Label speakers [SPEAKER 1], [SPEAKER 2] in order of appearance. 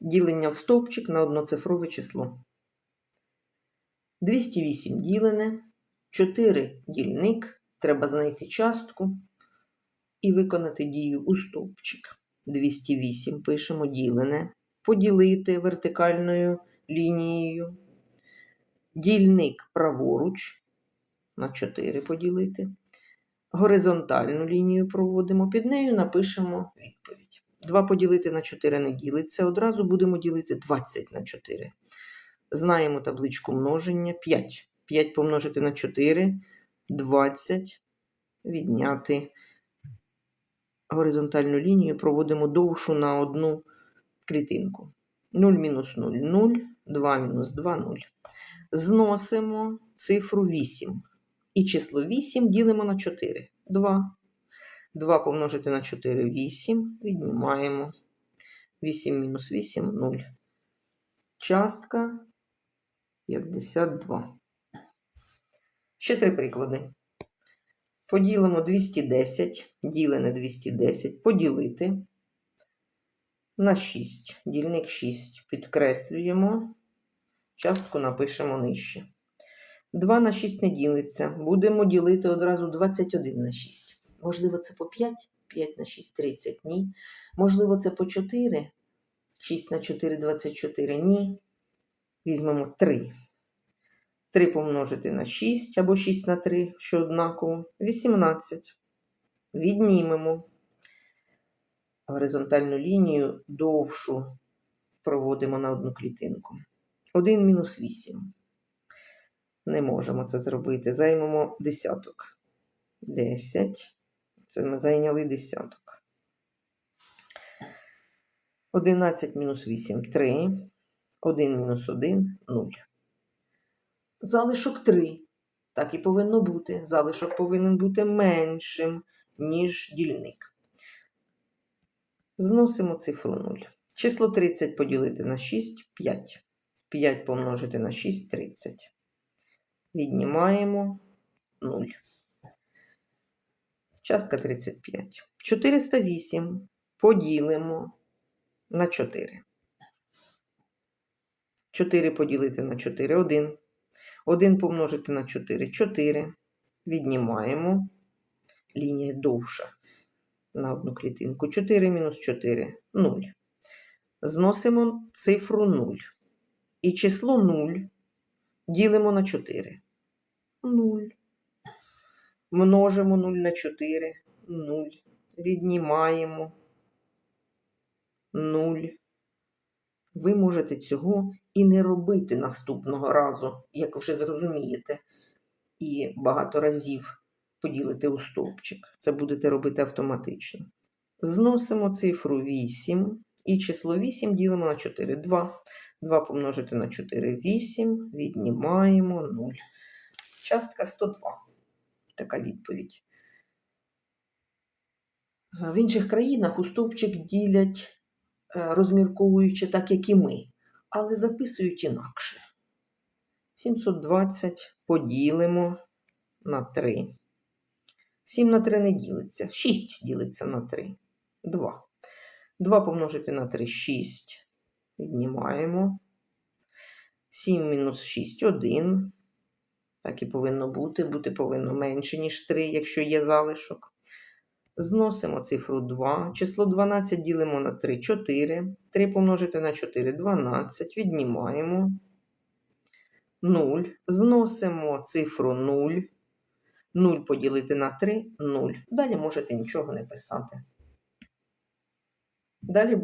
[SPEAKER 1] Ділення в стовпчик на одноцифрове число. 208 ділене, 4 дільник. Треба знайти частку і виконати дію у стовпчик. 208 пишемо ділене, поділити вертикальною лінією. Дільник праворуч на 4 поділити. Горизонтальну лінію проводимо, під нею напишемо відповідь. 2 поділити на 4 не ділиться. Одразу будемо ділити 20 на 4. Знаємо табличку множення 5. 5 помножити на 4, 20. Відняти горизонтальну лінію, проводимо довшу на одну клітинку. 0 мінус 0 0, 2 мінус 2 0. Зносимо цифру 8. І число 8 ділимо на 4. 2. 2 помножити на 4 8. Віднімаємо. 8 мінус 8 0. Частка 52. Ще три приклади. Поділимо 210, ділене 210, поділити на 6. Дільник 6. Підкреслюємо. Частку напишемо нижче. 2 на 6 не ділиться. Будемо ділити одразу 21 на 6. Можливо, це по 5, 5 на 6 30, ні. Можливо, це по 4, 6 на 4 24, ні. Візьмемо 3. 3 помножити на 6 або 6 на 3, що однаково. 18. Віднімемо горизонтальну лінію довшу проводимо на одну клітинку. 1 мінус 8. Не можемо це зробити. Займемо десяток. 10. Це ми зайняли десяток. 11 мінус 8 3. 1 мінус 1 0. Залишок 3. Так і повинно бути. Залишок повинен бути меншим, ніж дільник. Зносимо цифру 0. Число 30 поділити на 6 5. 5 помножити на 6 30. Віднімаємо 0. Частка 35. 408 поділимо на 4. 4 поділити на 4 1. 1 помножити на 4 4. Віднімаємо. Лінія довша на одну клітинку. 4 мінус 4 0. Зносимо цифру 0. І число 0 ділимо на 4. 0. Множимо 0 на 4. 0. Віднімаємо 0. Ви можете цього і не робити наступного разу, як вже зрозумієте, і багато разів поділите у стовпчик. Це будете робити автоматично. Зносимо цифру 8 і число 8 ділимо на 4. 2. 2 помножити на 4 8. Віднімаємо 0. Частка 102. Така відповідь. В інших країнах у стовпчик ділять, е, розмірковуючи так, як і ми, але записують інакше. 720 поділимо на 3. 7 на 3 не ділиться. 6 ділиться на 3. 2. 2 помножити на 3 6. Віднімаємо. 7 мінус 6 1. Так і повинно бути. Бути повинно менше, ніж 3, якщо є залишок. Зносимо цифру 2. Число 12 ділимо на 3 4. 3 помножити на 4 12. Віднімаємо. 0. Зносимо цифру 0. 0 поділити на 3 0. Далі можете нічого не писати. Далі.